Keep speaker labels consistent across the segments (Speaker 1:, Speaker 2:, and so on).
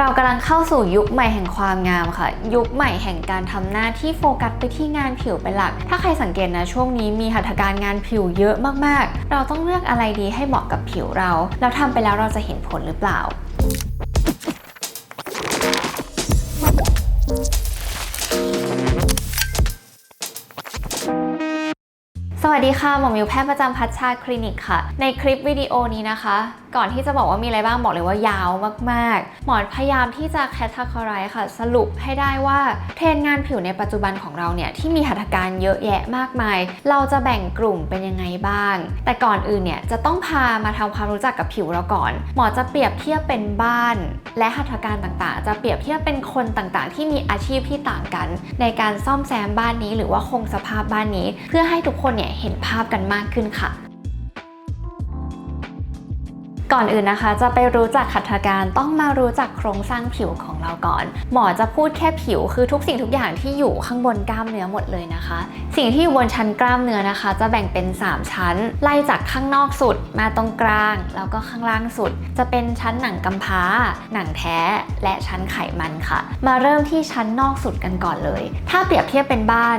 Speaker 1: เรากำลังเข้าสู่ยุคใหม่แห่งความงามค่ะ ยุคใหม่แห่งการทำหน้าที่โฟกัสไปที่งานผิวเป็นหลัก ถ้าใครสังเกตนะช่วงนี้มีหัตถการงานผิวเยอะมากๆ เราต้องเลือกอะไรดีให้เหมาะกับผิวเราแล้วทำไปแล้วเราจะเห็นผลหรือเปล่า วัสดีค่ะ หมอมิวแพทย์ประจำพัชชาคลินิกค่ะ ในคลิปวิดีโอนี้นะคะ ก่อนที่จะบอกว่ามีอะไรบ้างบอกเลยว่ายาวมากๆ หมอพยายามที่จะแคตตาคอไรค่ะ สรุปให้ได้ว่าเทรนงานผิวในปัจจุบันของเราเนี่ย ที่มีหัตถการเยอะแยะมากมาย เราจะแบ่งกลุ่มเป็นยังไงบ้าง แต่ก่อนอื่นเนี่ย จะต้องพามาทำความรู้จักกับผิวเราก่อน หมอจะเปรียบเทียบเป็นบ้าน และหัตถการต่างๆ จะเปรียบเทียบเป็นคนต่างๆ ที่มีอาชีพที่ต่างกัน ในการซ่อมแซมบ้านนี้ หรือว่าคงสภาพบ้านนี้ เพื่อให้ทุกคนเนี่ยเห็นภาพกันมากขึ้นค่ะ ก่อนอื่นนะคะ จะไปรู้จักขัตถการต้องมารู้จักโครงสร้างผิวของเราก่อน หมอจะพูดแค่ผิวคือทุกสิ่งทุกอย่างที่อยู่ข้างบนกล้ามเนื้อหมดเลยนะคะ สิ่งที่อยู่บนชั้นกล้ามเนื้อนะคะ จะแบ่งเป็น 3 ชั้น ไล่จากข้างนอกสุดมาตรงกลาง แล้วก็ข้างล่างสุด จะเป็นชั้นหนังกำพร้า หนังแท้และชั้นไขมันค่ะ มาเริ่มที่ชั้นนอกสุดกันก่อนเลย ถ้าเปรียบเทียบเป็นบ้าน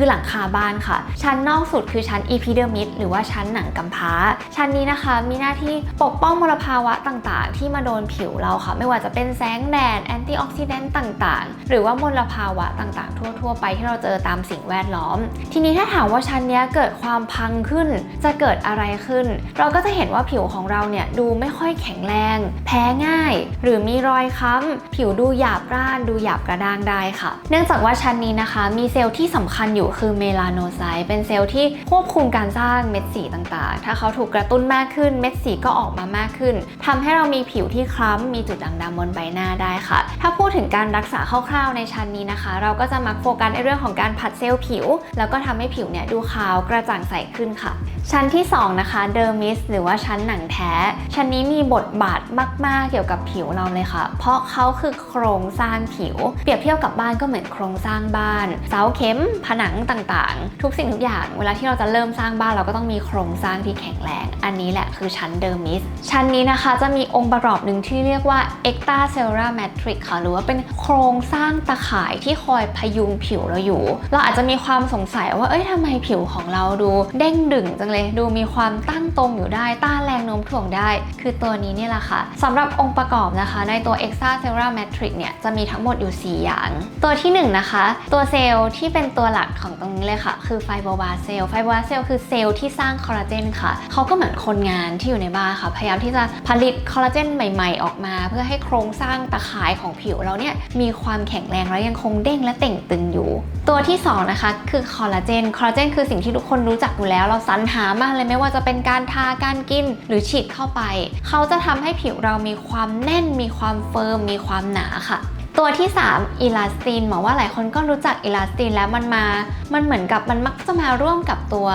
Speaker 1: คือหลังคาบ้านค่ะ ชั้นนอกสุดคือชั้น epidermis หรือว่าชั้นหนังกำพร้า ชั้นนี้นะคะมีหน้าที่ปกป้องมลภาวะต่างๆ ที่มาโดนผิวเราค่ะ ไม่ว่าจะเป็นแสงแดดแอนตี้ออกซิแดนต์ต่างๆ หรือว่ามลภาวะต่างๆ ทั่ว ๆ ไปที่เราเจอตามสิ่งแวดล้อม ทีนี้ถ้าถามว่าชั้นนี้เกิดความพังขึ้น จะเกิดอะไรขึ้น เราก็จะเห็นว่าผิวของเราเนี่ยดูไม่ค่อยแข็งแรง แพ้ง่าย หรือมีรอยค้ำผิวดูหยาบร่านดูหยาบกระด้างได้ค่ะ เนื่องจากว่าชั้นนี้นะคะ มีเซลล์ที่สำคัญอยู่คือเมลาโนไซต์เป็นเซลล์ที่ควบคุมการสร้างเม็ดสีต่างๆ ถ้าเขาถูกกระตุ้นมากขึ้นเม็ดสีก็ออกมามากขึ้นทำให้เรามีผิวที่คล้ำมีจุดด่างดำบนใบหน้าได้ค่ะ ถ้าพูดถึงการรักษาคร่าวๆในชั้นนี้นะคะ เราก็จะมักโฟกัสในเรื่องของการผัดเซลล์ผิว แล้วก็ทำให้ผิวเนี่ยดูขาวกระจ่างใสขึ้นค่ะ ชั้นที่ 2 นะคะเดอร์มิสหรือว่าชั้นหนังแท้ ชั้นนี้มีบทบาทมากๆเกี่ยวกับผิวเราเลยค่ะ เพราะเขาคือโครงสร้างผิว เปรียบเทียบกับบ้านก็เหมือนโครงสร้างบ้าน เสาเข็ม ผนังต่างๆ ทุกสิ่งทุกอย่าง เวลาที่เราจะเริ่มสร้างบ้านเราก็ต้องมีโครงสร้างที่แข็งแรง อันนี้แหละคือชั้นเดอร์มิส ชั้นนี้นะคะจะมีองค์ประกอบหนึ่งที่เรียกว่า ectacellular matrix ค่ะ หรือว่าเป็นโครงสร้างตะข่ายที่คอยพยุงผิวเราอยู่ เราอาจจะมีความสงสัยว่าเอ้ยทำไมผิวของเราดู เด้งดึงจังเลย ดูมีความตั้งตรงอยู่ได้ ต้านแรงโน้มถ่วงได้ คือตัวนี้นี่แหละค่ะสำหรับองค์ประกอบนะคะ ในตัว extracellular matrix เนี่ยจะมีทั้งหมดอยู่ 4 อย่าง ตัวที่ 1 นะคะ ตัวเซลล์ที่เป็นตัวหลักของตรงนี้เลยค่ะ คือไฟโบบาเซลไฟโบบาเซลคือเซลล์ที่สร้างคอลลาเจนค่ะเขาก็เหมือนคนงานที่อยู่ในบ้านค่ะ พยายามที่จะผลิตคอลลาเจนใหม่ ๆ ออกมา เพื่อให้โครงสร้างตะข่ายของผิวเราเนี่ยมีความแข็งแรงและยังคงเด้งและเต่งตึงอยู่ ตัวที่ 2 นะคะ คือคอลลาเจนคอลลาเจนคือสิ่งที่ทุกคนรู้จักอยู่แล้ว เราสรรหามากเลยไม่ว่าจะเป็นการทาการกินหรือฉีดเข้าไป เขาจะทำให้ผิวเรามีความแน่นมีความเฟิร์มมีความหนาค่ะ ตัวที่ 3 อีลาสตินหมอว่าหลายคนก็รู้จักอีลาสตินแล้วมันมา มันเหมือนกับมันมักจะมาร่วมกับตัว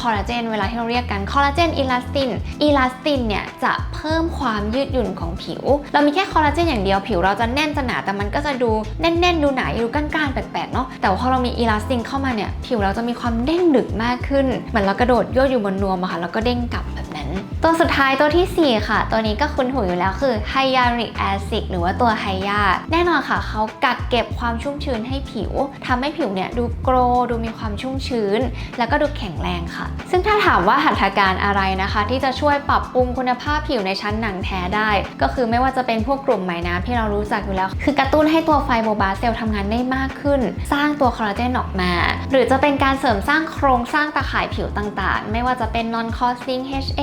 Speaker 1: คอลลาเจนเวลาที่เราเรียกกันคอลลาเจนอีลาสตินอีลาสตินเนี่ยจะเพิ่มความยืดหยุ่นของผิว เรามีแค่คอลลาเจนอย่างเดียวผิวเราจะแน่นจะหนาแต่มันก็จะดูแน่นๆ ดูหนาดูก้านๆแปลกๆเนาะแต่พอเรามีอีลาสตินเข้ามาเนี่ยผิวเราจะมีความเด้งดึกมากขึ้นเหมือนเรากระโดดโยดอยู่บนนวมอะค่ะแล้วก็เด้งกลับแบบนั้น ตัวสุดท้ายตัวทีสี่ 4 ค่ะ ตัวนี้ก็คุ้นหูอยู่แล้วคือไฮยาริกแอซิดหรือว่าตัวไฮยาแน่นอนค่ะเขากักเก็บความชุ่มชื้นให้ผิวทำให้ผิวเนี่ยดูโกรดูมีความชุ่มชื้น แล้วก็ดูแข็งแรงค่ะ ซึ่งถ้าถามว่าหัตถการอะไรนะคะ ที่จะช่วยปรับปรุงคุณภาพผิวในชั้นหนังแท้ได้ ก็คือไม่ว่าจะเป็นพวกกลุ่มไหมน้ำที่เรารู้จักอยู่แล้ว คือกระตุ้นให้ตัวไฟโบบาเซลทำงานได้มากขึ้น สร้างตัวคอลลาเจนออกมา หรือจะเป็นการเสริมสร้างโครงสร้างตะข่ายผิวต่างๆ ไม่ว่าจะเป็น non causing HA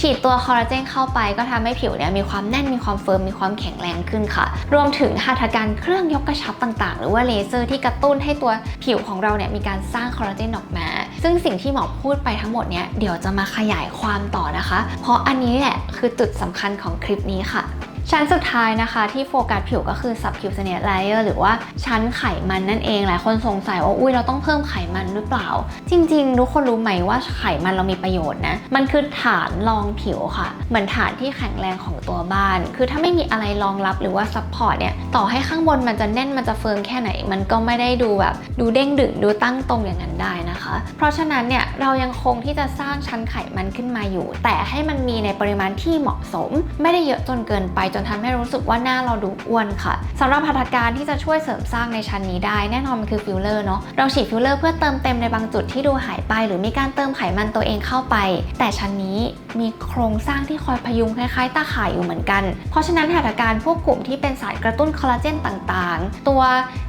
Speaker 1: ฉีดตัวคอลลาเจนเข้าไปก็ทำให้ผิวเนี่ยมีความแน่นมีความเฟิร์มมีความแข็งแรงขึ้นค่ะ รวมถึงหัตถการเครื่องยกกระชับต่างๆ หรือว่าเลเซอร์ที่กระตุ้นให้ตัวผิวของเราเนี่ยมีการสร้างคอลลาเจนออกมา ซึ่งสิ่งที่หมอพูดไปทั้งหมดเนี่ยเดี๋ยวจะมาขยายความต่อนะคะ เพราะอันนี้แหละคือจุดสำคัญของคลิปนี้ค่ะ ชั้นสุดท้ายนะคะที่โฟกัสผิวก็คือ subcutaneous layer หรือว่าชั้นไขมันนั่นเองหลายคนสงสัยว่าอุ้ยเราต้องเพิ่มไขมันหรือเปล่า จริงๆ ทุกคนรู้ไหมว่าไขมันเรามีประโยชน์นะ มันคือฐานรองผิวค่ะ เหมือนฐานที่แข็งแรงของตัวบ้าน คือถ้าไม่มีอะไรรองรับหรือว่า support เนี่ยต่อให้ข้างบนมันจะแน่นมันจะเฟิร์มแค่ไหน มันก็ไม่ได้ดูแบบดูเด้งดึงดูตั้งตรงอย่างนั้นได้นะคะ เพราะฉะนั้นเนี่ยเรายังคงที่จะสร้างชั้นไขมันขึ้นมาอยู่ แต่ให้มันมีในปริมาณที่เหมาะสม ไม่ได้เยอะจนเกินไปจนทำให้รู้สึกว่าหน้าเราดูอ้วนค่ะสำหรับหัตถการที่จะช่วยเสริมสร้างในชั้นนี้ได้แน่นอนมันคือฟิลเลอร์เนาะเราฉีดฟิลเลอร์เพื่อเติมเต็มในบางจุดที่ดูหายไป หรือมีการเติมไขมันตัวเองเข้าไป แต่ชั้นนี้มีโครงสร้างที่คอยพยุงคล้ายๆตาข่ายอยู่เหมือนกัน เพราะฉะนั้นหัตถการพวกกลุ่มที่เป็นสารกระตุ้นคอลลาเจนต่างๆ ตัว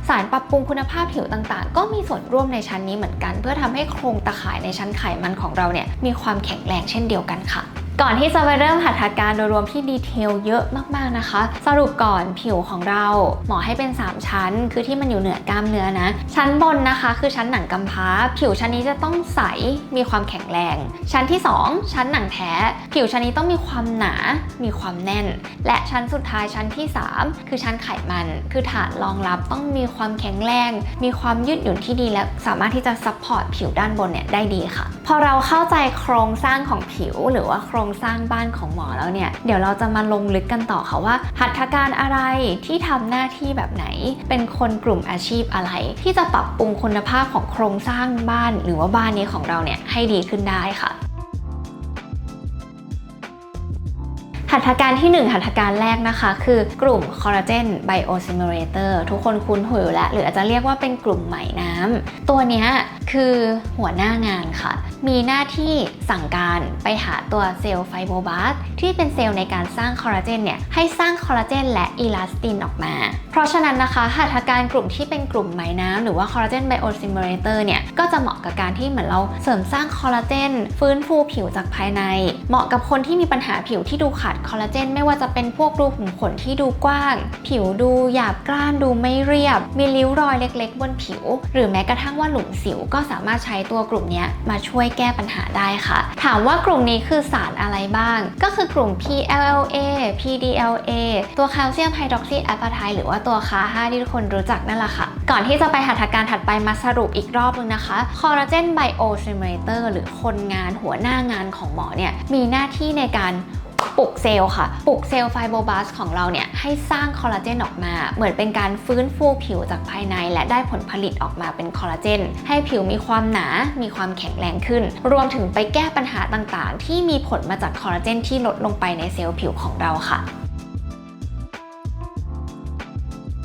Speaker 1: สารปรับปรุงคุณภาพผิวต่างๆ ก็มีส่วนร่วมในชั้นนี้เหมือนกัน เพื่อทำให้โครงตาข่ายในชั้นไขมันของเราเนี่ยมีความแข็งแรงเช่นเดียวกันค่ะ ก่อนที่จะไปเริ่มหัตถการโดยรวมที่ดีเทลเยอะมากๆนะคะ สรุปก่อนผิวของเราหมอให้เป็น 3 ชั้น คือที่มันอยู่เหนือกล้ามเนื้อนะ ชั้นบนนะคะคือชั้นหนังกำพร้า ผิวชั้นนี้จะต้องใสมีความแข็งแรง ชั้นที่ 2 ชั้นหนังแท้ ผิวชั้นนี้ต้องมีความหนามีความแน่น และชั้นสุดท้ายชั้นที่ 3 คือชั้นไขมัน คือฐานรองรับต้องมีความแข็งแรง มีความยืดหยุ่นที่ดีและสามารถที่จะซัพพอร์ตผิวด้านบนเนี่ยได้ดีค่ะ พอเราเข้าใจโครงสร้างของผิวหรือว่าโครงงสร้างบ้านของหมอแล้วเนี่ย เดี๋ยวเราจะมาลงลึกกันต่อค่ะว่า หัตถการอะไรที่ทำหน้าที่แบบไหน เป็นคนกลุ่มอาชีพอะไร ที่จะปรับปรุงคุณภาพของโครงสร้างบ้าน หรือว่าบ้านนี้ของเราเนี่ยให้ดีขึ้นได้ค่ะหัตถการที่ 1 หัตถการแรกนะคะ คือกลุ่มคอลลาเจนไบโอซิมูเลเตอร์ทุกคนคุ้นหูอยู่แล้ว หรืออาจจะเรียกว่าเป็นกลุ่มไหมน้ำตัวนี้คือหัวหน้างานค่ะมีหน้าที่สั่งการไปหาตัวเซลล์ไฟโบบาสที่เป็นเซลล์ในการสร้างคอลลาเจนเนี่ยให้สร้างคอลลาเจนและอีลาสตินออกมา เพราะฉะนั้นนะคะหัตถการกลุ่มที่เป็นกลุ่มไหมน้ำหรือว่าคอลลาเจนไบโอซิมูเลเตอร์เนี่ยก็จะเหมาะกับการที่เหมือนเราเสริมสร้างคอลลาเจนฟื้นฟูผิวจากภายใน เหมาะกับคนที่มีปัญหาผิวที่ดูขาดคอลลาเจนไม่ว่าจะเป็นพวกรูขุมขนที่ดูกว้าง ผิวดูหยาบกร้านดูไม่เรียบ มีริ้วรอยเล็ก ๆ บนผิว หรือแม้กระทั่งว่าหลุมสิวก็สามารถใช้ตัวกลุ่มนี้มาช่วยวยแก้ปัญหาได้ค่ะ ถามว่ากลุ่มนี้คือสารอะไรบ้าง ก็คือกลุ่ม PLLA PDLA ตัวแคลเซียมไฮดรอกซีแอปไทหรือว่าตัวคา5ที่ทุกคนรู้จักนั่นแหละค่ะ ก่อนที่จะไปหัตถการถัดไปมาสรุปอีกรอบนึงนะคะคอลลาเจนไบโอซิมูเลเตอร์หรือคนงานหัวหน้างานของหมอเนี่ยมีหน้าที่ในการ ปลุกเซลล์ค่ะ ปลุกเซลล์ไฟโบบาสของเราเนี่ยให้สร้างคอลลาเจนออกมา เหมือนเป็นการฟื้นฟูผิวจากภายใน และได้ผลผลิตออกมาเป็นคอลลาเจน ให้ผิวมีความหนา มีความแข็งแรงขึ้น รวมถึงไปแก้ปัญหาต่างๆ ที่มีผลมาจากคอลลาเจนที่ลดลงไปในเซลล์ผิวของเราค่ะ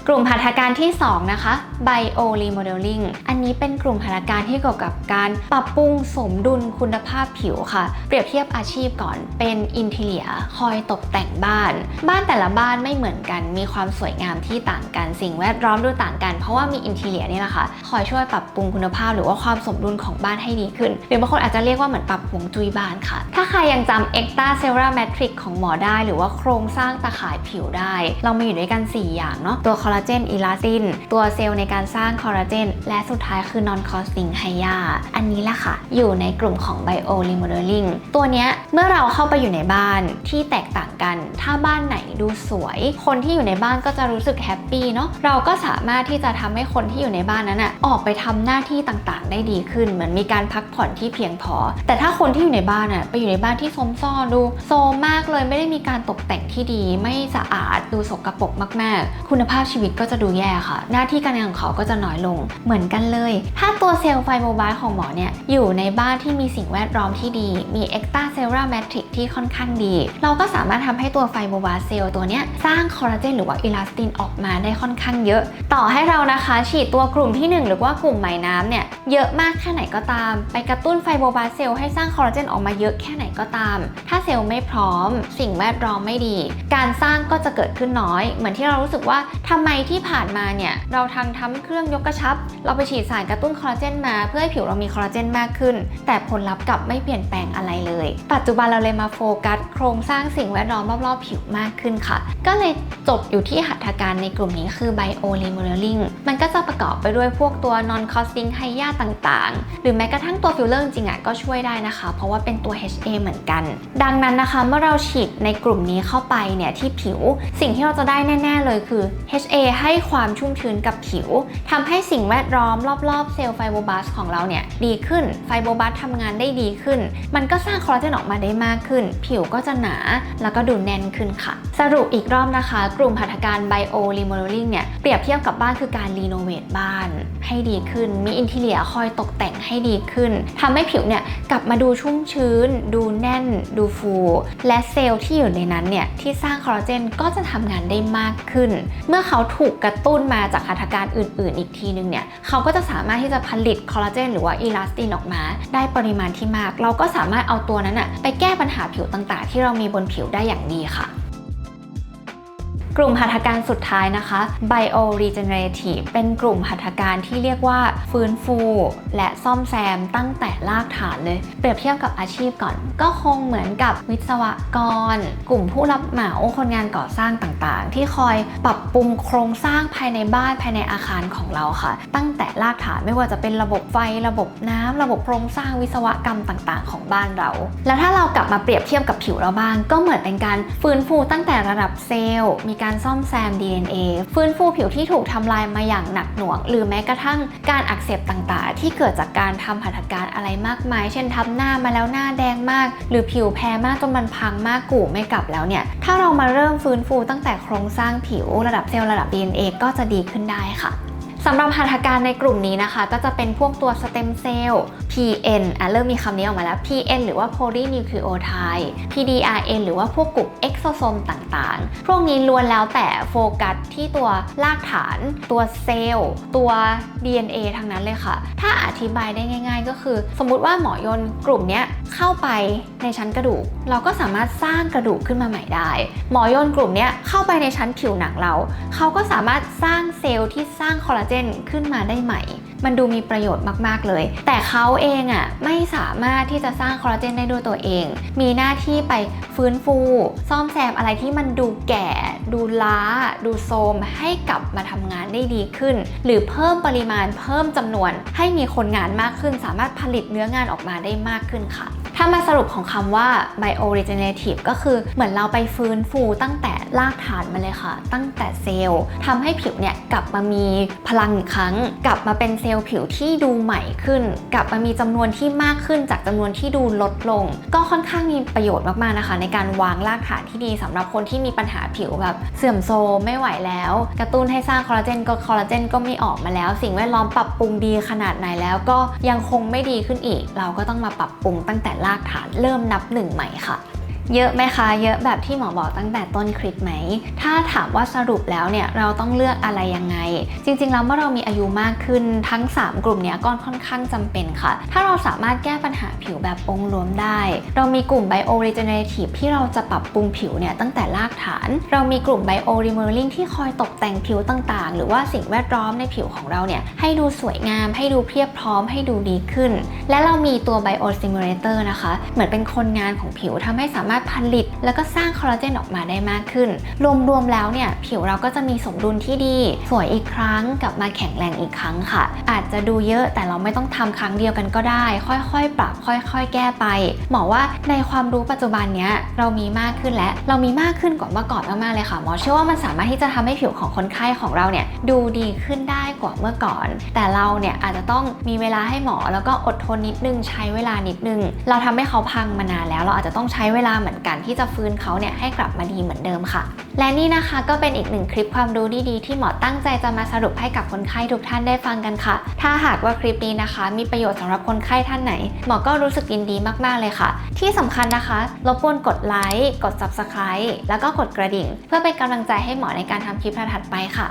Speaker 1: กลุ่มหัตถการที่ 2 นะคะ Bio Remodeling อันนี้เป็นกลุ่มหัตถการที่เกี่ยวกับการปรับปรุงสมดุลคุณภาพผิวค่ะ เปรียบเทียบอาชีพก่อนเป็นอินเทเลียคอยตกแต่งบ้าน บ้านแต่ละบ้านไม่เหมือนกัน มีความสวยงามที่ต่างกัน สิ่งแวดล้อมด้วยต่างกัน เพราะว่ามีอินเทเลียนี่แหละค่ะ คอยช่วยปรับปรุงคุณภาพหรือว่าความสมดุลของบ้านให้ดีขึ้น หรือบางคนอาจจะเรียกว่าเหมือนปรับฮวงจุ้ยบ้านค่ะ ถ้าใครยังจำ Extra Cellular Matrix ของหมอได้ หรือว่าโครงสร้างตาข่ายผิวได้ เรามีอยู่ด้วยกัน 4 อย่างเนาะตัวคอลลาเจนอีลาสตินตัวเซลล์ในการสร้างคอลลาเจนและสุดท้ายคือ non costing h y a อันนี้แหละค่ะ อยู่ในกลุ่มของ bio remodeling ตัวเนี้ยเมื่อเราเข้าไปอยู่ในบ้านที่แตกต่างกัน ถ้าบ้านไหนดูสวย คนที่อยู่ในบ้านก็จะรู้สึกแฮปปี้เนาะเราก็สามารถที่จะทำให้คนที่อยู่ในบ้านนั้นอะออกไปทำหน้าที่ต่างๆ ได้ดีขึ้น เหมือนมีการพักผ่อนที่เพียงพอ แต่ถ้าคนที่อยู่ในบ้านอะไปอยู่ในบ้านที่ซมซ่อนดูโซมมากเลยไม่ได้มีการตกแต่งที่ดีไม่สะอาดดูสกปรกมาก ๆ คุณภาพชีวิตก็จะดูแย่ค่ะ หน้าที่การงานของเขาก็จะน้อยลงเหมือนกันเลย ถ้าตัวเซลล์ไฟโมบายของหมอเนี่ยอยู่ในบ้านที่มีสิ่งแวดล้อมที่ดี มี extra cellular matrix ที่ค่อนข้างดี เราก็สามารถทำให้ตัวไฟโมบายเซลล์ตัวเนี้ยสร้างคอลลาเจนหรือว่าอิลาสตินออกมาได้ค่อนข้างเยอะ ต่อให้เรานะคะฉีดตัวกลุ่มที่ 1 หรือว่ากลุ่มไหมน้ำเนี่ยเยอะมากแค่ไหนก็ตาม ไปกระตุ้นไฟโมบายเซลล์ให้สร้างคอลลาเจนออกมาเยอะแค่ไหนก็ตาม ถ้าเซลล์ไม่พร้อม สิ่งแวดล้อมไม่ดี การสร้างก็จะเกิดขึ้นน้อย เหมือนที่เรารู้สึกว่าทำไมที่ผ่านมาเนี่ยเราทางทำเครื่องยกกระชับ เราไปฉีดสารกระตุ้นคอลลาเจนมาเพื่อให้ผิวเรามีคอลลาเจนมากขึ้น แต่ผลลัพธ์กลับไม่เปลี่ยนแปลงอะไรเลย ปัจจุบันเราเลยมาโฟกัส รงสร้างสิ่งแวดล้อมรอบๆ ผิวมากขึ้นค่ะ ก็เลยจบอยู่ที่หัตถการในกลุ่มนี้คือ Bio Remodeling มันก็จะประกอบไปด้วยพวกตัว non costing h y a ต่างๆ หรือแม้กระทั่งตัวฟิลเลอร์จริงๆอะก็ช่วยได้นะคะ เพราะว่าเป็นตัว HA เหมือนกัน ดังนั้นนะคะเมื่อเราฉีดในกลุ่มนี้เข้าไปเนี่ยที่ผิว สิ่งที่เราจะได้แน่ ๆ เลยคือ HA ให้ความชุ่มชื้นกับผิวทำให้สิ่งแวดล้อมรอบๆ เซลล์ไฟโบบลาสของเราเนี่ยดีขึ้นไฟโบบลาสทำงานได้ดีขึ้น มันก็สร้างคอลลาเจนออกมาได้มากขึ้น ผิวก็จะหนา แล้วก็ดูแน่นขึ้นค่ะ สรุปอีกรอบนะคะ กลุ่มหัตถการไบโอรีโมเดลลิ่งเนี่ย เปรียบเทียบกับบ้านคือการรีโนเวทบ้าน ให้ดีขึ้น มีอินทีเลียคอยตกแต่งให้ดีขึ้นทำให้ผิวเนี่ยกลับมาดูชุ่มชื้น ดูแน่น ดูฟู และเซลล์ที่อยู่ในนั้นเนี่ยที่สร้างคอลลาเจนก็จะทำงานได้มากขึ้น เมื่อเขาถูกกระตุ้นมาจากหัตถการอื่น ๆ อีกทีนึงเนี่ยเขาก็จะสามารถที่จะผลิตคอลลาเจนหรือว่าอีลาสตินออกมา ได้ปริมาณที่มาก เราก็สามารถเอาตัวนั้นอะไปแก้ปัญหาผิวต่าง ๆ ที่เรามีบนผิวได้อย่างดีค่ะ กลุ่มหัตถการสุดท้ายนะคะ Bio Regenerative เป็นกลุ่มหัตถการที่เรียกว่าฟื้นฟู และซ่อมแซมตั้งแต่รากฐานเลย เปรียบเทียบกับอาชีพก่อน ก็คงเหมือนกับวิศวกร กลุ่มผู้รับเหมาคนงานก่อสร้างต่างๆ ที่คอยปรับปรุงโครงสร้างภายในบ้านภายในอาคารของเราค่ะ ตั้งแต่รากฐานไม่ว่าจะเป็นระบบไฟ ระบบน้ำระบบโครงสร้างวิศวกรรมต่างๆ ของบ้านเรา แล้วถ้าเรากลับมาเปรียบเทียบกับผิวเราบ้างก็เหมือนเป็นการฟื้นฟูตั้งแต่ระดับเซลล์มีการซ่อมแซม DNA ฟื้นฟูผิวที่ถูกทำลายมาอย่างหนักหน่วง หรือแม้กระทั่งการอักเสบต่างๆ ที่เกิดจากการทำหัตถการอะไรมากมาย เช่นทับหน้ามาแล้วหน้าแดงมาก หรือผิวแพ้มากจนมันพังมากกู่ไม่กลับแล้วเนี่ย ถ้าเรามาเริ่มฟื้นฟูตั้งแต่โครงสร้างผิวระดับเซลล์ระดับ DNA ก็จะดีขึ้นได้ค่ะ สำหรับหัตถการในกลุ่มนี้นะคะ ก็จะเป็นพวกตัวสเต็มเซลล์ PN อะเริ่มมีคำนี้ออกมาแล้ว PN หรือว่า polynucleotide PDRN หรือว่าพวกกลุ่มเอ็กโซโซมต่างๆ พวกนี้ล้วนแล้วแต่โฟกัสที่ตัวรากฐาน ตัวเซลล์ ตัว DNA ทั้งนั้นเลยค่ะ ถ้าอธิบายได้ง่าย ๆ ก็คือ สมมุติว่าหมอยนกลุ่มเนี้ย เข้าไปในชั้นกระดูก เราก็สามารถสร้างกระดูกขึ้นมาใหม่ได้ หมอยนกลุ่มนี้เข้าไปในชั้นผิวหนังเรา เขาก็สามารถสร้างเซลล์ที่สร้างคอลลาเจนขึ้นมาได้ใหม่ มันดูมีประโยชน์มาก ๆ เลย แต่เขาเองอะไม่สามารถที่จะสร้างคอลลาเจนได้ด้วยตัวเอง มีหน้าที่ไปฟื้นฟู ซ่อมแซมอะไรที่มันดูแก่ ดูล้า ดูโทรมให้กลับมาทำงานได้ดีขึ้น หรือเพิ่มปริมาณเพิ่มจำนวน ให้มีคนงานมากขึ้น สามารถผลิตเนื้องานออกมาได้มากขึ้นค่ะ ถ้ามาสรุปของคำว่า bio regenerative ก็คือเหมือนเราไปฟื้นฟูตั้งแต่รากฐานมาเลยค่ะ ตั้งแต่เซลล์ทำให้ผิวเนี่ยกลับมามีพลังอีกครั้ง กลับมาเป็นเซลล์ผิวที่ดูใหม่ขึ้น กลับมามีจำนวนที่มากขึ้นจากจำนวนที่ดูลดลง ก็ค่อนข้างมีประโยชน์มากๆนะคะ ในการวางรากฐานที่ดีสำหรับคนที่มีปัญหาผิวแบบเสื่อมโทรมไม่ไหวแล้ว กระตุ้นให้สร้างคอลลาเจนก็คอลลาเจนก็ไม่ออกมาแล้ว สิ่งแวดล้อมปรับปรุงดีขนาดไหนแล้ว ก็ยังคงไม่ดีขึ้นอีก เราก็ต้องมาปรับปรุงตั้งแต่รากฐานเริ่มนับหนึ่งใหม่ค่ะ เยอะไหมคะ เยอะแบบที่หมอบอกตั้งแต่ต้นคลิปไหม ถ้าถามว่าสรุปแล้วเนี่ยเราต้องเลือกอะไรยังไง จริงๆแล้วเมื่อเรามีอายุมากขึ้นทั้ง 3 กลุ่มเนี้ยก็ค่อนข้างจำเป็นค่ะ ถ้าเราสามารถแก้ปัญหาผิวแบบองค์รวมได้ เรามีกลุ่ม Bio Regenerative ที่เราจะปรับปรุงผิวเนี่ยตั้งแต่รากฐาน เรามีกลุ่ม Bio Remodeling ที่คอยตกแต่งผิวต่างๆ หรือว่าสิ่งแวดล้อมในผิวของเราเนี่ยให้ดูสวยงาม ให้ดูเพียบพร้อมให้ดูดีขึ้น และเรามีตัว Bio Stimulator นะคะ เหมือนเป็นคนงานของผิวทำให้สามารถผลิต แล้วก็สร้างคอลลาเจนออกมาได้มากขึ้น รวมๆแล้วเนี่ยผิวเราก็จะมีสมดุลที่ดี สวยอีกครั้งกลับมาแข็งแรงอีกครั้งค่ะ อาจจะดูเยอะแต่เราไม่ต้องทำครั้งเดียวกันก็ได้ ค่อยๆ ปรับ ค่อยๆ แก้ไป หมอว่าในความรู้ปัจจุบันเนี้ยเรามีมากขึ้นและเรามีมากขึ้นกว่าเมื่อก่อนมากๆเลยค่ะหมอเชื่อว่ามันสามารถที่จะทำให้ผิวของคนไข้ของเราเนี่ยดูดีขึ้นได้กว่าเมื่อก่อน แต่เราเนี่ยอาจจะต้องมีเวลาให้หมอแล้วก็อดทนนิดนึงใช้เวลานิดนึง เราทำให้เขาพังมานานแล้ว เราอาจจะต้องใช้เวลาเหมือนกันที่จะฟื้นเขาเนี่ยให้กลับมาดีเหมือนเดิมค่ะ และนี่นะคะก็เป็นอีกหนึ่งคลิปความรู้ดีๆที่หมอตั้งใจจะมาสรุปให้กับคนไข้ทุกท่านได้ฟังกันค่ะ ถ้าหากว่าคลิปนี้นะคะ มีประโยชน์สำหรับคนไข้ท่านไหน หมอก็รู้สึกยินดีมากๆเลยค่ะ ที่สำคัญนะคะรบกวนกดไลค์กด subscribe แล้วก็กดกระดิ่ง เพื่อเป็นกำลังใจให้หมอในการทำคลิปถัดไปค่ะ